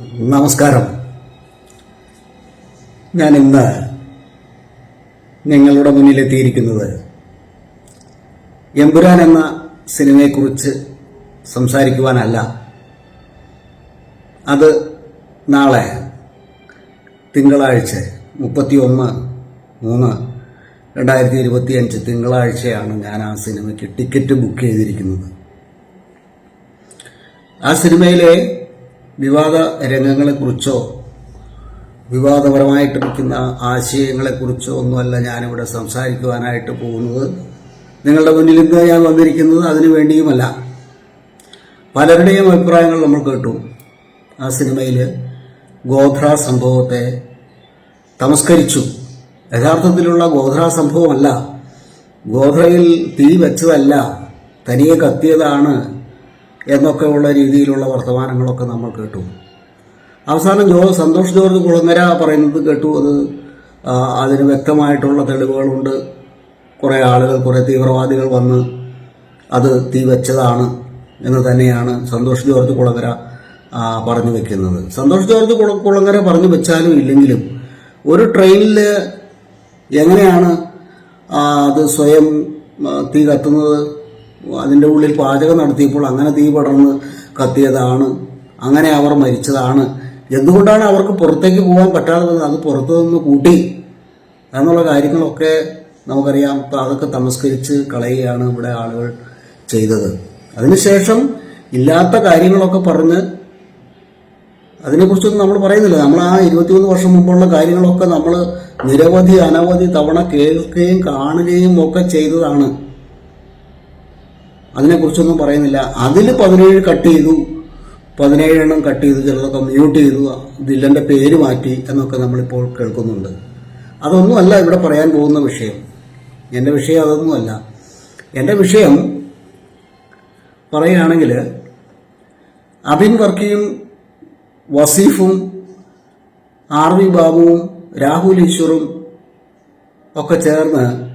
നമസ്കാരം. ഞാൻ ഇന്ന് നിങ്ങളുടെ മുന്നിലെത്തിയിരിക്കുന്നത് എമ്പുരാൻ എന്ന സിനിമയെക്കുറിച്ച് സംസാരിക്കുവാനല്ല. അത് നാളെ തിങ്കളാഴ്ച മുപ്പത്തി ഒന്ന് മൂന്ന് രണ്ടായിരത്തി ഇരുപത്തി അഞ്ച് തിങ്കളാഴ്ചയാണ് ഞാൻ ആ സിനിമയ്ക്ക് ടിക്കറ്റ് ബുക്ക് ചെയ്തിരിക്കുന്നത്. ആ സിനിമയിലെ വിവാദ രംഗങ്ങളെക്കുറിച്ചോ വിവാദപരമായിട്ടിരിക്കുന്ന ആശയങ്ങളെക്കുറിച്ചോ ഒന്നുമല്ല ഞാനിവിടെ സംസാരിക്കുവാനായിട്ട് പോകുന്നത്. നിങ്ങളുടെ മുന്നിൽ ഇന്ന് ഞാൻ വന്നിരിക്കുന്നത് അതിനു വേണ്ടിയുമല്ല. പലരുടെയും അഭിപ്രായങ്ങൾ നമ്മൾ കേട്ടു. ആ സിനിമയിൽ ഗോധ്ര സംഭവത്തെ തമസ്കരിച്ചു. യഥാർത്ഥത്തിലുള്ള ഗോധ്ര സംഭവമല്ല. ഗോധ്രയിൽ തീ വെച്ചതല്ല. തനിയെ കത്തിയതാണ് എന്നൊക്കെ ഉള്ള രീതിയിലുള്ള വർത്തമാനങ്ങളൊക്കെ നമ്മൾ കേട്ടു. അവസാനം ജോ സന്തോഷ് ജോർജ് കുളങ്ങര പറയുന്നത് കേട്ടു. അത് അതിന് വ്യക്തമായിട്ടുള്ള തെളിവുകളുണ്ട്. കുറേ ആളുകൾ കുറേ തീവ്രവാദികൾ വന്ന് അത് തീ വെച്ചതാണ് എന്ന് തന്നെയാണ് സന്തോഷ് ജോർജ് കുളങ്ങര പറഞ്ഞു വെക്കുന്നത്. സന്തോഷ് ജോർജ് കുള കുളങ്ങര പറഞ്ഞു വെച്ചാലും ഇല്ലെങ്കിലും ഒരു ട്രെയിനിൽ എങ്ങനെയാണ് അത് സ്വയം തീ കത്തുന്നത്? അതിന്റെ ഉള്ളിൽ പാചകം നടത്തിയപ്പോൾ അങ്ങനെ തീ പടർന്ന് കത്തിയതാണ്. അങ്ങനെ അവർ മരിച്ചതാണ്. എന്തുകൊണ്ടാണ് അവർക്ക് പുറത്തേക്ക് പോകാൻ പറ്റാതെ അത് പുറത്തു നിന്ന് കൂട്ടി. എന്നുള്ള കാര്യങ്ങളൊക്കെ നമുക്കറിയാം. അപ്പോൾ അതൊക്കെ തമസ്കരിച്ച് കളയുകയാണ് ഇവിടെ ആളുകൾ ചെയ്തത്. അതിനുശേഷം ഇല്ലാത്ത കാര്യങ്ങളൊക്കെ പറഞ്ഞ് അതിനെക്കുറിച്ചൊന്നും നമ്മൾ പറയുന്നില്ല. നമ്മൾ ആ ഇരുപത്തിമൂന്ന് വർഷം മുമ്പുള്ള കാര്യങ്ങളൊക്കെ നമ്മൾ നിരവധി അനവധി തവണ കേൾക്കുകയും കാണുകയും ഒക്കെ ചെയ്തതാണ്. അതിനെക്കുറിച്ചൊന്നും പറയുന്നില്ല. അതിൽ പതിനേഴ് കട്ട് ചെയ്തു. പതിനേഴെണ്ണം കട്ട് ചെയ്തു. ചിലതൊക്കെ മ്യൂട്ട് ചെയ്തു. വില്ലന്റെ പേര് മാറ്റി എന്നൊക്കെ നമ്മളിപ്പോൾ കേൾക്കുന്നുണ്ട്. അതൊന്നുമല്ല ഇവിടെ പറയാൻ പോകുന്ന വിഷയം. എന്റെ വിഷയം അതൊന്നുമല്ല എന്റെ വിഷയം പറയുകയാണെങ്കിൽ അബിൻ വർക്കിയും വസീഫും ആർ വി ബാബുവും രാഹുൽ ഈശ്വറും ഒക്കെ ചേർന്ന്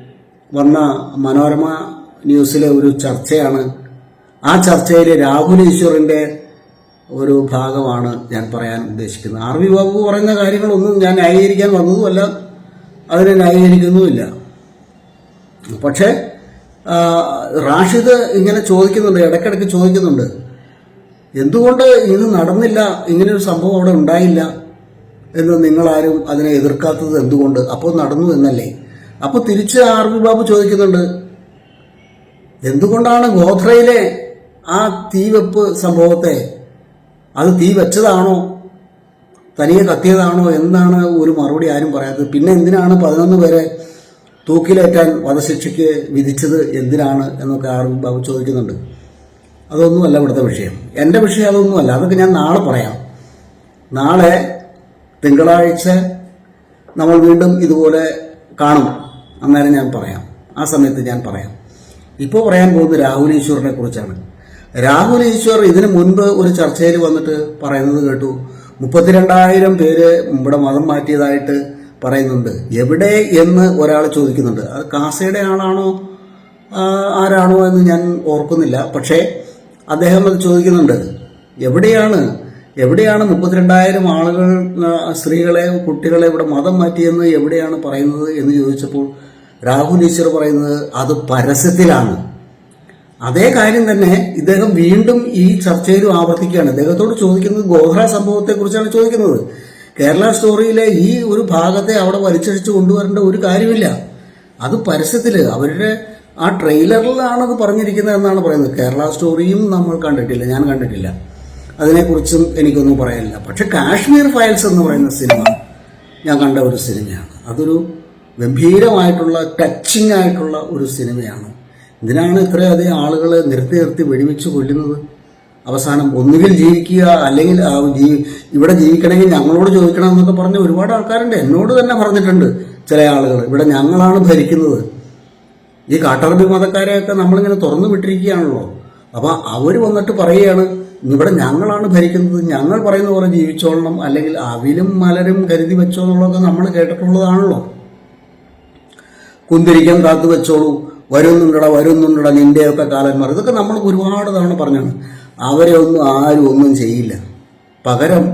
വന്ന മനോരമ ന്യൂസിലെ ഒരു ചർച്ചയാണ്. ആ ചർച്ചയിൽ രാഹുൽ ഈശ്വറിന്റെ ഒരു ഭാഗമാണ് ഞാൻ പറയാൻ ഉദ്ദേശിക്കുന്നത്. ആർ വി ബാബു പറയുന്ന കാര്യങ്ങളൊന്നും ഞാൻ ന്യായീകരിക്കാൻ വന്നതുമല്ല. അതിനെ ന്യായീകരിക്കുന്നുമില്ല. പക്ഷേ റാഷിദ് ഇങ്ങനെ ചോദിക്കുന്നുണ്ട് ഇടയ്ക്കിടയ്ക്ക് ചോദിക്കുന്നുണ്ട്. എന്തുകൊണ്ട് ഇത് നടന്നില്ല? ഇങ്ങനൊരു സംഭവം അവിടെ ഉണ്ടായില്ല എന്ന് നിങ്ങളാരും അതിനെ എതിർക്കാത്തത് എന്തുകൊണ്ട്? അപ്പോൾ നടന്നു എന്നല്ലേ. അപ്പോൾ തിരിച്ച് ആർ ബാബു ചോദിക്കുന്നുണ്ട് എന്തുകൊണ്ടാണ് ഗോത്രയിലെ ആ തീവെപ്പ് സംഭവത്തെ? അത് തീ വെച്ചതാണോ? തനിയെ കത്തിയതാണോ? എന്നാണ് ഒരു മറുപടി ആരും പറയാത്തത്. പിന്നെ എന്തിനാണ് പതിനൊന്ന് പേരെ തൂക്കിലേറ്റാൻ വധശിക്ഷയ്ക്ക് വിധിച്ചത്? എന്തിനാണ് എന്നൊക്കെ ആരും ചോദിക്കുന്നുണ്ട്. അതൊന്നുമല്ല ഇവിടുത്തെ വിഷയം. എന്റെ വിഷയം അതൊന്നുമല്ല. അതൊക്കെ ഞാൻ നാളെ പറയാം. നാളെ തിങ്കളാഴ്ച നമ്മൾ വീണ്ടും ഇതുപോലെ കാണും. അന്നേരം ഞാൻ പറയാം. ആ സമയത്ത് ഞാൻ പറയാം. ഇപ്പോൾ പറയാൻ പോകുന്നത് രാഹുൽ ഈശ്വറിനെ കുറിച്ചാണ്. രാഹുൽ ഈശ്വർ ഇതിനു മുൻപ് ഒരു ചർച്ചയിൽ വന്നിട്ട് പറയുന്നത് കേട്ടു. മുപ്പത്തിരണ്ടായിരം പേര് ഇവിടെ മതം മാറ്റിയതായിട്ട് പറയുന്നുണ്ട്. എവിടെ എന്ന് ഒരാൾ ചോദിക്കുന്നുണ്ട്. അത് കാസയുടെ ആളാണോ ആരാണോ എന്ന് ഞാൻ ഓർക്കുന്നില്ല. പക്ഷേ അദ്ദേഹം അത് ചോദിക്കുന്നുണ്ട്. എവിടെയാണ് എവിടെയാണ് മുപ്പത്തിരണ്ടായിരം ആളുകൾ സ്ത്രീകളെ കുട്ടികളെ ഇവിടെ മതം മാറ്റിയെന്ന് എവിടെയാണ് പറയുന്നത് എന്ന് ചോദിച്ചപ്പോൾ രാഹുൽ ഈശ്വർ പറയുന്നത് അത് പരസ്യത്തിലാണ്. അതേ കാര്യം തന്നെ ഇദ്ദേഹം വീണ്ടും ഈ ചർച്ചയിലും ആവർത്തിക്കുകയാണ്. ഇദ്ദേഹത്തോട് ചോദിക്കുന്നത് ഗോഹ്ര സംഭവത്തെക്കുറിച്ചാണ് ചോദിക്കുന്നത്. കേരള സ്റ്റോറിയിലെ ഈ ഒരു ഭാഗത്തെ അവിടെ വലിച്ചഴിച്ച് കൊണ്ടുവരേണ്ട ഒരു കാര്യമില്ല. അത് പരസ്യത്തിൽ അവരുടെ ആ ട്രെയിലറിലാണ് അത് പറഞ്ഞിരിക്കുന്നത് എന്നാണ് പറയുന്നത്. കേരള സ്റ്റോറിയും നമ്മൾ കണ്ടിട്ടില്ല ഞാൻ കണ്ടിട്ടില്ല. അതിനെക്കുറിച്ചും എനിക്കൊന്നും പറയാനില്ല. പക്ഷെ കാശ്മീർ ഫയൽസ് എന്ന് പറയുന്ന സിനിമ ഞാൻ കണ്ട ഒരു സിനിമയാണ്. അതൊരു ഗംഭീരമായിട്ടുള്ള ടച്ചിങ് ആയിട്ടുള്ള ഒരു സിനിമയാണ്. ഇതിനാണ് ഇത്രയധികം ആളുകൾ നിർത്തി നിർത്തി വെടിവെച്ച് കൊല്ലുന്നത്. അവസാനം ഒന്നുകിൽ ജീവിക്കുക അല്ലെങ്കിൽ ഇവിടെ ജീവിക്കണമെങ്കിൽ ഞങ്ങളോട് ചോദിക്കണം എന്നൊക്കെ പറഞ്ഞ് ഒരുപാട് ആൾക്കാരുണ്ട്. എന്നോട് തന്നെ പറഞ്ഞിട്ടുണ്ട് ചില ആളുകൾ ഇവിടെ ഞങ്ങളാണ് ഭരിക്കുന്നത്. ഈ കാട്ടറബി മതക്കാരെയൊക്കെ നമ്മളിങ്ങനെ തുറന്നു വിട്ടിരിക്കുകയാണല്ലോ. അപ്പോൾ അവർ വന്നിട്ട് പറയുകയാണ് ഇവിടെ ഞങ്ങളാണ് ഭരിക്കുന്നത്. ഞങ്ങൾ പറയുന്ന പോലെ ജീവിച്ചോളണം. അല്ലെങ്കിൽ അവിലും മലരും കരുതി വെച്ചോ നമ്മൾ കേട്ടിട്ടുള്ളതാണല്ലോ. കുന്തിരിക്കം കാത്തു വെച്ചോളൂ. വരുന്നുണ്ടട വരുന്നുണ്ടട നിന്റെയൊക്കെ കാലന്മാർ ഇതൊക്കെ നമ്മൾ ഒരുപാട് തവണ പറഞ്ഞാണ്. അവരെ ഒന്നും ആരും ഒന്നും ചെയ്യില്ല. പകരം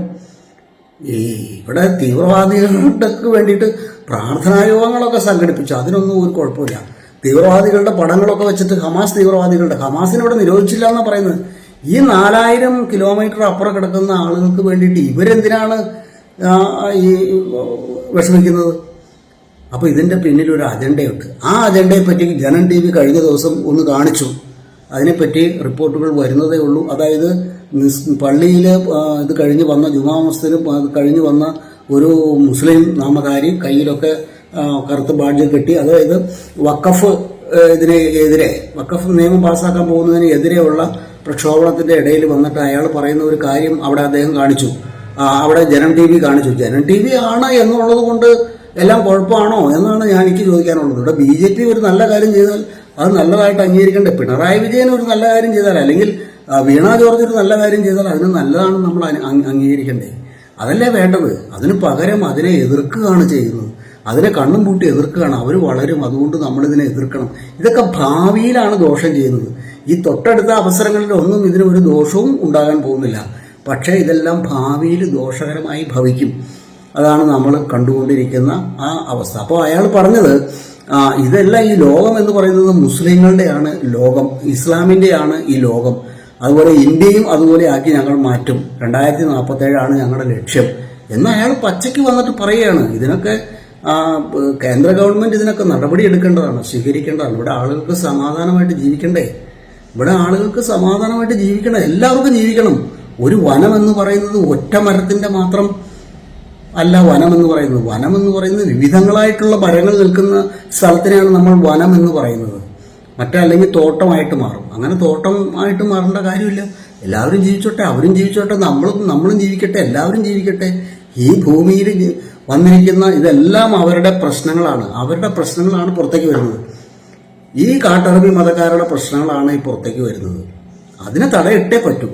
ഈ ഇവിടെ തീവ്രവാദികൾക്ക് വേണ്ടിയിട്ട് പ്രാർത്ഥനായോഗങ്ങളൊക്കെ സംഘടിപ്പിച്ചു. അതിനൊന്നും ഒരു കുഴപ്പമില്ല. തീവ്രവാദികളുടെ പടങ്ങളൊക്കെ വെച്ചിട്ട് ഹമാസ് തീവ്രവാദികളുടെ ഹമാസിനെ ഇവിടെ നിരോധിച്ചില്ല എന്നാണ് പറയുന്നത്. ഈ നാലായിരം കിലോമീറ്റർ അപ്പുറം കിടക്കുന്ന ആളുകൾക്ക് വേണ്ടിയിട്ട് ഇവരെന്തിനാണ് ഈ വിഷമിക്കുന്നത്? അപ്പോൾ ഇതിന്റെ പിന്നിൽ ഒരു അജണ്ടയുണ്ട്. ആ അജണ്ടയെ പറ്റി ജനൻ ടി വി കഴിഞ്ഞ ദിവസം ഒന്ന് കാണിച്ചു. അതിനെപ്പറ്റി റിപ്പോർട്ടുകൾ വരുന്നതേ ഉള്ളൂ. അതായത് പള്ളിയിൽ ഇത് കഴിഞ്ഞ് വന്ന ജുമാ മസ്തിലും കഴിഞ്ഞ് വന്ന ഒരു മുസ്ലിം നാമകാരി കയ്യിലൊക്കെ കറുത്ത് ബാഡ്ജ് കെട്ടി അതായത് വക്കഫ് ഇതിനെ എതിരെ വക്കഫ് നിയമം പാസ്സാക്കാൻ പോകുന്നതിനെതിരെയുള്ള എതിരെയുള്ള പ്രക്ഷോഭണത്തിന്റെ ഇടയിൽ വന്നിട്ട് അയാൾ പറയുന്ന ഒരു കാര്യം അവിടെ അദ്ദേഹം കാണിച്ചു. അവിടെ ജനം ടി വി കാണിച്ചു. ജനം ടി വി ആണ് എന്നുള്ളത് കൊണ്ട് എല്ലാം കുഴപ്പമാണോ എന്നാണ് ഞാൻ എനിക്ക് ചോദിക്കാനുള്ളത്. ഇവിടെ ബി ജെ പി ഒരു നല്ല കാര്യം ചെയ്താൽ അത് നല്ലതായിട്ട് അംഗീകരിക്കേണ്ടത് പിണറായി വിജയൻ ഒരു നല്ല കാര്യം ചെയ്താൽ അല്ലെങ്കിൽ വീണ ജോർജ് ഒരു നല്ല കാര്യം ചെയ്താൽ അതിന് നല്ലതാണ് നമ്മൾ അംഗീകരിക്കേണ്ടേ അംഗ- അംഗീകരിക്കണ്ടേ? അതല്ലേ വേണ്ടത്. അതിന് പകരം അതിനെ എതിർക്കുകയാണ് ചെയ്യുന്നത്. അതിനെ കണ്ണും പൂട്ടി എതിർക്കുകയാണ്. അവർ വളരും. അതുകൊണ്ട് നമ്മളിതിനെ എതിർക്കണം. ഇതൊക്കെ ഭാവിയിലാണ് ദോഷം ചെയ്യുന്നത്. ഈ തൊട്ടടുത്ത അവസരങ്ങളിൽ ഒന്നും ഇതിന് ഒരു ദോഷവും ഉണ്ടാകാൻ പോകുന്നില്ല. പക്ഷേ ഇതെല്ലാം ഭാവിയിൽ ദോഷകരമായി ഭവിക്കും. അതാണ് നമ്മൾ കണ്ടുകൊണ്ടിരിക്കുന്ന ആ അവസ്ഥ. അപ്പോൾ അയാൾ പറഞ്ഞത് ഇതല്ല ഈ ലോകം എന്ന് പറയുന്നത് മുസ്ലിങ്ങളുടെയാണ് ലോകം ഇസ്ലാമിന്റെയാണ് ഈ ലോകം. അതുപോലെ ഇന്ത്യയും അതുപോലെ ആക്കി ഞങ്ങൾ മാറ്റും. രണ്ടായിരത്തി നാൽപ്പത്തേഴാണ് ഞങ്ങളുടെ ലക്ഷ്യം. എന്ന് അയാൾ പച്ചയ്ക്ക് വന്നിട്ട് പറയുകയാണ്. ഇതിനൊക്കെ കേന്ദ്ര ഗവൺമെന്റ് ഇതിനൊക്കെ നടപടി എടുക്കേണ്ടതാണ് സ്വീകരിക്കേണ്ടതാണ്. ഇവിടെ ആളുകൾക്ക് സമാധാനമായിട്ട് ജീവിക്കണ്ടേ? ഇവിടെ ആളുകൾക്ക് സമാധാനമായിട്ട് ജീവിക്കണം. എല്ലാവർക്കും ജീവിക്കണം. ഒരു വനം എന്ന് പറയുന്നത് ഒറ്റ മരത്തിന്റെ മാത്രം അല്ല വനം എന്ന് പറയുന്നത്. വനം എന്ന് പറയുന്നത് വിവിധങ്ങളായിട്ടുള്ള മരങ്ങൾ നിൽക്കുന്ന സ്ഥലത്തിനെയാണ് നമ്മൾ വനം എന്ന് പറയുന്നത് മറ്റല്ലെങ്കിൽ തോട്ടമായിട്ട് മാറും. അങ്ങനെ തോട്ടമായിട്ട് മാറേണ്ട കാര്യമില്ല. എല്ലാവരും ജീവിച്ചോട്ടെ അവരും ജീവിച്ചോട്ടെ നമ്മളും നമ്മളും ജീവിക്കട്ടെ എല്ലാവരും ജീവിക്കട്ടെ. ഈ ഭൂമിയിൽ വന്നിരിക്കുന്ന ഇതെല്ലാം അവരുടെ പ്രശ്നങ്ങളാണ്. അവരുടെ പ്രശ്നങ്ങളാണ് പുറത്തേക്ക് വരുന്നത്. ഈ കാട്ടറബി മതക്കാരുടെ പ്രശ്നങ്ങളാണ് ഈ പുറത്തേക്ക് വരുന്നത്. അതിനെ തടയിട്ടേ പറ്റൂ.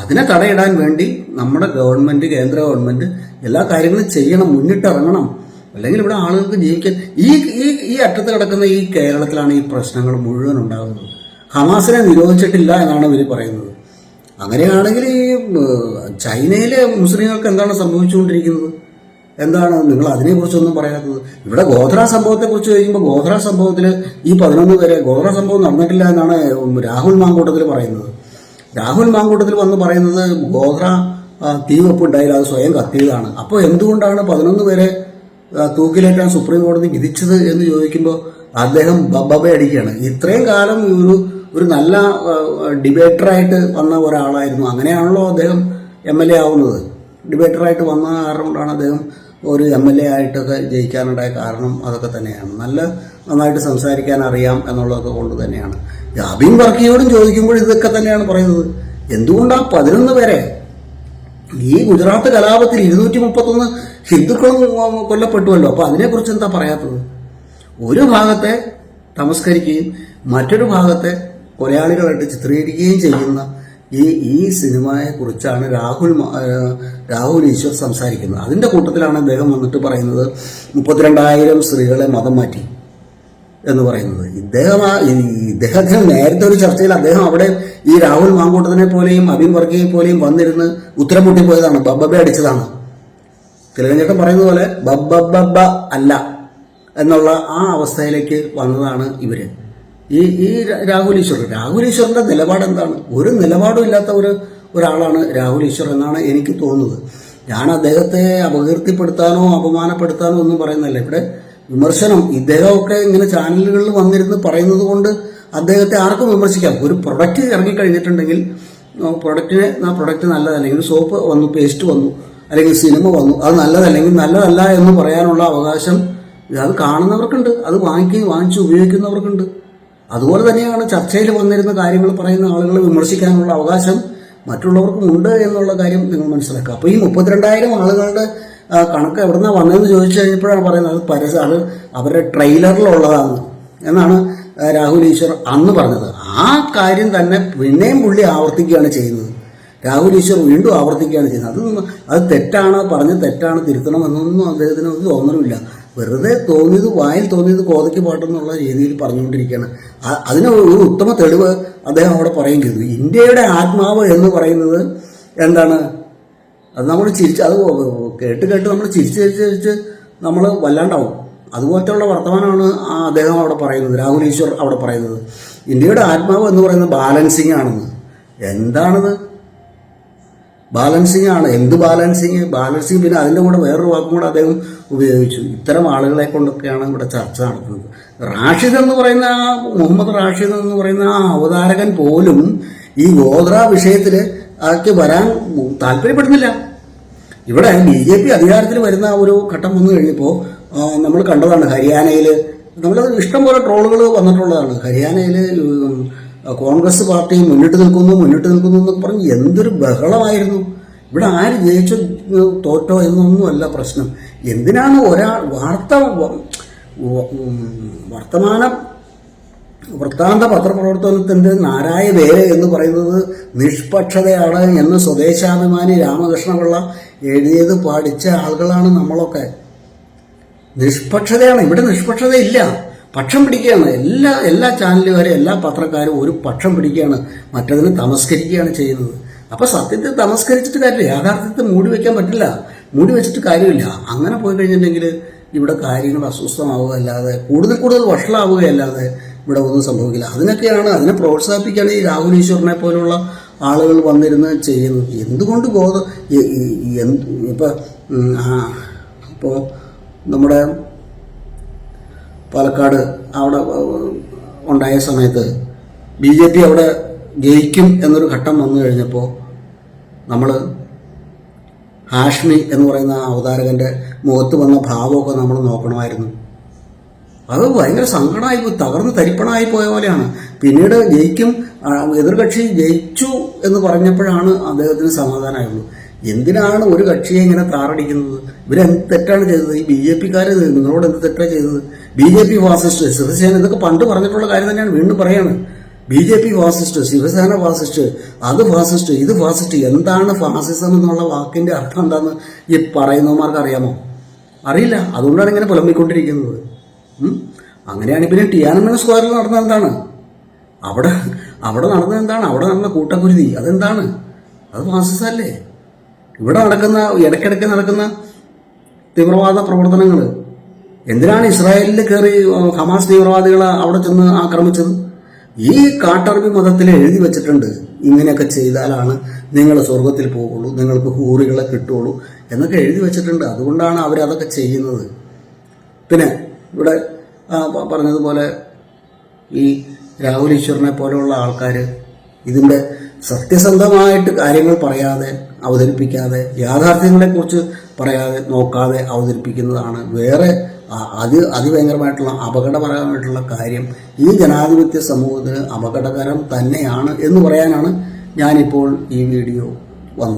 അതിനെ തടയിടാൻ വേണ്ടി നമ്മുടെ ഗവൺമെന്റ് കേന്ദ്ര ഗവൺമെന്റ് എല്ലാ കാര്യങ്ങളും ചെയ്യണം മുന്നിട്ടിറങ്ങണം. അല്ലെങ്കിൽ ഇവിടെ ആളുകൾക്ക് ജീവിക്കാൻ ഈ ഈ ഈ അറ്റത്ത് കിടക്കുന്ന ഈ കേരളത്തിലാണ് ഈ പ്രശ്നങ്ങൾ മുഴുവൻ ഉണ്ടാകുന്നത്. ഹമാസിനെ നിരോധിച്ചിട്ടില്ല എന്നാണ് ഇവർ പറയുന്നത്. അങ്ങനെയാണെങ്കിൽ ഈ ചൈനയിലെ മുസ്ലിങ്ങൾക്ക് എന്താണ് സംഭവിച്ചുകൊണ്ടിരിക്കുന്നത്? എന്താണ് നിങ്ങൾ അതിനെക്കുറിച്ചൊന്നും പറയാത്തത്? ഇവിടെ ഗോത്ര സംഭവത്തെക്കുറിച്ച് ചോദിക്കുമ്പോൾ ഗോത്ര സംഭവത്തിൽ ഈ പതിനൊന്ന് പേരെ ഗോത്ര സംഭവം നടന്നിട്ടില്ല എന്നാണ് രാഹുൽ മാങ്കൂട്ടത്തിൽ പറയുന്നത്. രാഹുൽ മാങ്കൂട്ടത്തിൽ വന്ന് പറയുന്നത് ഗോത്ര ആ, തീവെപ്പ് ഉണ്ടായില്ല അത് സ്വയം കത്തിയതാണ്. അപ്പോൾ എന്തുകൊണ്ടാണ് പതിനൊന്ന് പേരെ തൂക്കിലേറ്റാൻ സുപ്രീം കോടതി വിധിച്ചത് എന്ന് ചോദിക്കുമ്പോൾ അദ്ദേഹം ബബ്ബബ അടിക്കുകയാണ് ഇത്രയും കാലം ഒരു ഒരു നല്ല ഡിബേറ്ററായിട്ട് വന്ന ഒരാളായിരുന്നു. അങ്ങനെയാണല്ലോ അദ്ദേഹം എം എൽ എ ആവുന്നത്. ഡിബേറ്ററായിട്ട് വന്ന കാരണം കൊണ്ടാണ് അദ്ദേഹം ഒരു എം എൽ എ ആയിട്ടൊക്കെ ജയിക്കാനുണ്ടായ കാരണം അതൊക്കെ തന്നെയാണ്. നല്ല നന്നായിട്ട് സംസാരിക്കാൻ അറിയാം എന്നുള്ളതൊക്കെ കൊണ്ട് തന്നെയാണ്. അബിൻ വർക്കിയോടും ചോദിക്കുമ്പോൾ ഇതൊക്കെ തന്നെയാണ് പറയുന്നത്. എന്തുകൊണ്ടാണ് പതിനൊന്ന് പേരെ? ഈ ഗുജറാത്ത് കലാപത്തിൽ ഇരുന്നൂറ്റി മുപ്പത്തൊന്ന് ഹിന്ദുക്കളും കൊല്ലപ്പെട്ടുവല്ലോ. അപ്പൊ അതിനെക്കുറിച്ച് എന്താ പറയാത്തത്? ഒരു ഭാഗത്തെ തമസ്കരിക്കുകയും മറ്റൊരു ഭാഗത്തെ കൊലയാളികളായിട്ട് ചിത്രീകരിക്കുകയും ചെയ്യുന്ന ഈ ഈ സിനിമയെ കുറിച്ചാണ് രാഹുൽ രാഹുൽ ഈശ്വർ സംസാരിക്കുന്നത്. അതിന്റെ കൂട്ടത്തിലാണ് അദ്ദേഹം വന്നിട്ട് പറയുന്നത് മുപ്പത്തിരണ്ടായിരം സ്ത്രീകളെ മതം മാറ്റി. എന്ന് പറയുന്നത്. ഇദ്ദേഹം ഇദ്ദേഹത്തിന് നേരത്തെ ഒരു ചർച്ചയിൽ അദ്ദേഹം അവിടെ ഈ രാഹുൽ മാങ്കൂട്ടത്തിനെ പോലെയും അബിൻ വർഗയെ പോലെയും വന്നിരുന്ന് ഉത്തരം പൊട്ടിപ്പോയതാണ് ബബ്ബബ അടിച്ചതാണ്. തിലകഞ്ചേട്ടൻ പറയുന്ന പോലെ ബബ്ബബ്ബ അല്ല എന്നുള്ള ആ അവസ്ഥയിലേക്ക് വന്നതാണ് ഇവർ. ഈ ഈ രാഹുൽ ഈശ്വർ. രാഹുൽ ഈശ്വറിന്റെ നിലപാട് എന്താണ്? ഒരു നിലപാടും ഇല്ലാത്ത ഒരു ഒരാളാണ് രാഹുൽ ഈശ്വർ എന്നാണ് എനിക്ക് തോന്നുന്നത്. ഞാൻ അദ്ദേഹത്തെ അപകീർത്തിപ്പെടുത്താനോ അപമാനപ്പെടുത്താനോ ഒന്നും പറയുന്നില്ല. ഇവിടെ വിമർശനം. ഇദ്ദേഹമൊക്കെ ഇങ്ങനെ ചാനലുകളിൽ വന്നിരുന്ന് പറയുന്നത് കൊണ്ട് അദ്ദേഹത്തെ ആർക്കും വിമർശിക്കാം. ഒരു പ്രൊഡക്റ്റ് ഇറങ്ങിക്കഴിഞ്ഞിട്ടുണ്ടെങ്കിൽ പ്രൊഡക്റ്റിന് ആ പ്രൊഡക്റ്റ് നല്ലതല്ലെങ്കിൽ സോപ്പ് വന്നു പേസ്റ്റ് വന്നു അല്ലെങ്കിൽ സിനിമ വന്നു അത് നല്ലതല്ലെങ്കിൽ നല്ലതല്ല എന്ന് പറയാനുള്ള അവകാശം അത് കാണുന്നവർക്കുണ്ട്. അത് വാങ്ങിക്കുകയും വാങ്ങിച്ച് ഉപയോഗിക്കുന്നവർക്കുണ്ട്. അതുപോലെ തന്നെയാണ് ചർച്ചയിൽ വന്നിരുന്ന കാര്യങ്ങൾ പറയുന്ന ആളുകളെ വിമർശിക്കാനുള്ള അവകാശം മറ്റുള്ളവർക്കും ഉണ്ട് എന്നുള്ള കാര്യം നിങ്ങൾ മനസ്സിലാക്കുക. അപ്പോൾ ഈ മുപ്പത്തിരണ്ടായിരം ആളുകളുടെ കണക്ക് നിന്നാണ് വന്നതെന്ന് ചോദിച്ചു കഴിഞ്ഞപ്പോഴാണ് പറയുന്നത് അത് പരസ്യം അത് അവരുടെ ട്രെയിലറിലുള്ളതാണ് എന്നാണ് രാഹുൽ ഈശ്വർ അന്ന് പറഞ്ഞത്. ആ കാര്യം തന്നെ പിന്നെയും പുള്ളി ആവർത്തിക്കുകയാണ് ചെയ്യുന്നത്. രാഹുൽ ഈശ്വർ വീണ്ടും ആവർത്തിക്കുകയാണ് ചെയ്യുന്നത്. അതൊന്നും അത് തെറ്റാണ് പറഞ്ഞ് തെറ്റാണ് തിരുത്തണമെന്നൊന്നും അദ്ദേഹത്തിന് ഒരു തോന്നലുമില്ല. വെറുതെ തോന്നിയത് വായിൽ തോന്നിയത് കോതയ്ക്ക് പാട്ടെന്നുള്ള രീതിയിൽ പറഞ്ഞുകൊണ്ടിരിക്കുകയാണ്. അതിന് ഒരു ഉത്തമ തെളിവ് അദ്ദേഹം അവിടെ പറയുകയും ചെയ്തു ഇന്ത്യയുടെ ആത്മാവ് എന്ന് പറയുന്നത് എന്താണ്? അത് നമ്മൾ ചിരിച്ച് അത് കേട്ട് കേട്ട് നമ്മൾ ചിരിച്ച് ചിരിച്ച് ചിരിച്ച് നമ്മൾ വല്ലാണ്ടാവും. അതുപോലത്തെയുള്ള വർത്തമാനമാണ് അദ്ദേഹം അവിടെ പറയുന്നത് രാഹുൽ ഈശ്വർ അവിടെ പറയുന്നത്. ഇന്ത്യയുടെ ആത്മാവ് എന്ന് പറയുന്നത് ബാലൻസിങ് ആണെന്ന്. എന്താണത്? ബാലൻസിങ് ആണ്. എന്ത് ബാലൻസിങ് ബാലൻസിങ് പിന്നെ അതിന്റെ കൂടെ വേറൊരു വാക്കും കൂടെ അദ്ദേഹം ഉപയോഗിച്ചു. ഇത്തരം ആളുകളെ കൊണ്ടൊക്കെയാണ് ഇവിടെ ചർച്ച നടത്തുന്നത് റാഷിദ് എന്ന് പറയുന്ന ആ മുഹമ്മദ് റാഷിദ് എന്ന് പറയുന്ന ആ അവതാരകൻ പോലും ഈ ഗോത്ര വിഷയത്തിൽ ആക്കി വരാൻ താല്പര്യപ്പെടുന്നില്ല. ഇവിടെ ബി ജെ പി അധികാരത്തിൽ വരുന്ന ഒരു ഘട്ടം വന്നു കഴിഞ്ഞപ്പോൾ നമ്മൾ കണ്ടതാണ് ഹരിയാനയിൽ നമ്മളത് ഇഷ്ടംപോലെ ട്രോളുകൾ വന്നിട്ടുള്ളതാണ്. ഹരിയാനയിൽ കോൺഗ്രസ് പാർട്ടി മുന്നിട്ട് നിൽക്കുന്നു മുന്നിട്ട് നിൽക്കുന്നു എന്ന് പറഞ്ഞ് എന്തൊരു ബഹളമായിരുന്നു. ഇവിടെ ആര് ജയിച്ചോ തോറ്റോ എന്നൊന്നുമല്ല പ്രശ്നം. എന്തിനാണ് ഒരാൾ വാർത്ത വർത്തമാനം വൃത്താന്ത പത്രപ്രവർത്തനത്തിന്റെ നാരായ വേര് എന്ന് പറയുന്നത് നിഷ്പക്ഷതയാണ് എന്ന് സ്വദേശാഭിമാനി രാമകൃഷ്ണപിള്ള എഴുതിയത് പഠിച്ച ആളുകളാണ് നമ്മളൊക്കെ. നിഷ്പക്ഷതയാണ്. ഇവിടെ നിഷ്പക്ഷതയില്ല. പക്ഷം പിടിക്കുകയാണ്. എല്ലാ എല്ലാ ചാനലുകാരും എല്ലാ പത്രക്കാരും ഒരു പക്ഷം പിടിക്കുകയാണ്. മറ്റതിനെ തമസ്കരിക്കുകയാണ് ചെയ്യുന്നത്. അപ്പോൾ സത്യത്തെ തമസ്കരിച്ചിട്ട് കാര്യമില്ല. യാഥാർത്ഥ്യത്തെ മൂടി വയ്ക്കാൻ പറ്റില്ല. മൂടി വെച്ചിട്ട് കാര്യമില്ല. അങ്ങനെ പോയി കഴിഞ്ഞിട്ടുണ്ടെങ്കിൽ ഇവിടെ കാര്യങ്ങൾ അസ്വസ്ഥമാവുക അല്ലാതെ കൂടുതൽ കൂടുതൽ വഷളാവുകയല്ലാതെ ഇവിടെ ഒന്നും സംഭവിക്കില്ല. അതിനൊക്കെയാണ് അതിനെ പ്രോത്സാഹിപ്പിക്കുകയാണ് ഈ രാഹുൽ ഈശ്വറിനെ പോലുള്ള ആളുകൾ വന്നിരുന്ന് ചെയ്യുന്നത്. എന്തുകൊണ്ട് ബോധം എന്ത് ഇപ്പം ഇപ്പോൾ നമ്മുടെ പാലക്കാട് അവിടെ ഉണ്ടായ സമയത്ത് ബി ജെ പി അവിടെ ജയിക്കും എന്നൊരു ഘട്ടം വന്നു കഴിഞ്ഞപ്പോൾ നമ്മൾ ഹാഷ്മി എന്ന് പറയുന്ന അവതാരകന്റെ മുഖത്ത് വന്ന ഭാവമൊക്കെ നമ്മൾ നോക്കണമായിരുന്നു. അത് ഭയങ്കര സങ്കടമായി പോയി തകർന്ന് തരിപ്പണമായി പോയ പോലെയാണ്. പിന്നീട് ജയിക്കും എതിർകക്ഷി ജയിച്ചു എന്ന് പറഞ്ഞപ്പോഴാണ് അദ്ദേഹത്തിന് സമാധാനമായുള്ളൂ. എന്തിനാണ് ഒരു കക്ഷിയെ ഇങ്ങനെ താറടിക്കുന്നത്? ഇവരെന്ത് തെറ്റാണ് ചെയ്തത്? ഈ ബി ജെ പിക്കാർ നിങ്ങളോട് എന്ത് തെറ്റാണ് ചെയ്തത്? B J P fascist Shiv Sena ഇതൊക്കെ പണ്ട് പറഞ്ഞിട്ടുള്ള കാര്യം തന്നെയാണ് വീണ്ടും പറയാണ്. B J P fascist Shiv Sena fascist അത് ഫാസിസ്റ്റ് ഇത് ഫാസിസ്റ്റ് എന്താണ് ഫാസിസം എന്നുള്ള വാക്കിന്റെ അർത്ഥം എന്താണെന്ന് ഈ പറയുന്നവന്മാർക്ക് അറിയാമോ? അറിയില്ല. അതുകൊണ്ടാണ് ഇങ്ങനെ പുലമ്പിക്കൊണ്ടിരിക്കുന്നത്? അങ്ങനെയാണ് പിന്നെ ടിയാനമ്മ സ്ക്വയറിൽ നടന്ന എന്താണ്? അവിടെ അവിടെ നടന്നത് എന്താണ്? അവിടെ നടന്ന കൂട്ടക്കുരുതി അതെന്താണ്? അത് ഫാസിസല്ലേ ഇവിടെ നടക്കുന്ന ഇടയ്ക്കിടയ്ക്ക് നടക്കുന്ന തീവ്രവാദ പ്രവർത്തനങ്ങൾ. എന്തിനാണ് ഇസ്രായേലിൽ കയറി ഹമാസ് തീവ്രവാദികളെ അവിടെ ചെന്ന് ആക്രമിച്ചത്? ഈ കാട്ടറബി മതത്തിൽ എഴുതി വെച്ചിട്ടുണ്ട് ഇങ്ങനെയൊക്കെ ചെയ്താലാണ് നിങ്ങൾ സ്വർഗത്തിൽ പോകുള്ളൂ നിങ്ങൾക്ക് ഹൂറികളെ കിട്ടുള്ളൂ എന്നൊക്കെ എഴുതി വെച്ചിട്ടുണ്ട്. അതുകൊണ്ടാണ് അവരതൊക്കെ ചെയ്യുന്നത്. പിന്നെ ഇവിടെ പറഞ്ഞതുപോലെ ഈ രാഹുൽ ഈശ്വറിനെ പോലെയുള്ള ആൾക്കാർ ഇതിന്റെ സത്യസന്ധമായിട്ട് കാര്യങ്ങൾ പറയാതെ അവതരിപ്പിക്കാതെ യാഥാർത്ഥ്യങ്ങളെക്കുറിച്ച് പറയാതെ നോക്കാതെ അവതരിപ്പിക്കുന്നതാണ് വേറെ അത് അതി അതിഭയങ്കരമായിട്ടുള്ള അപകടപരമായിട്ടുള്ള കാര്യം. ഈ ജനാധിപത്യ സമൂഹത്തിന് അപകടകരം തന്നെയാണ് എന്ന് പറയാനാണ് ഞാനിപ്പോൾ ഈ വീഡിയോ വന്നത്.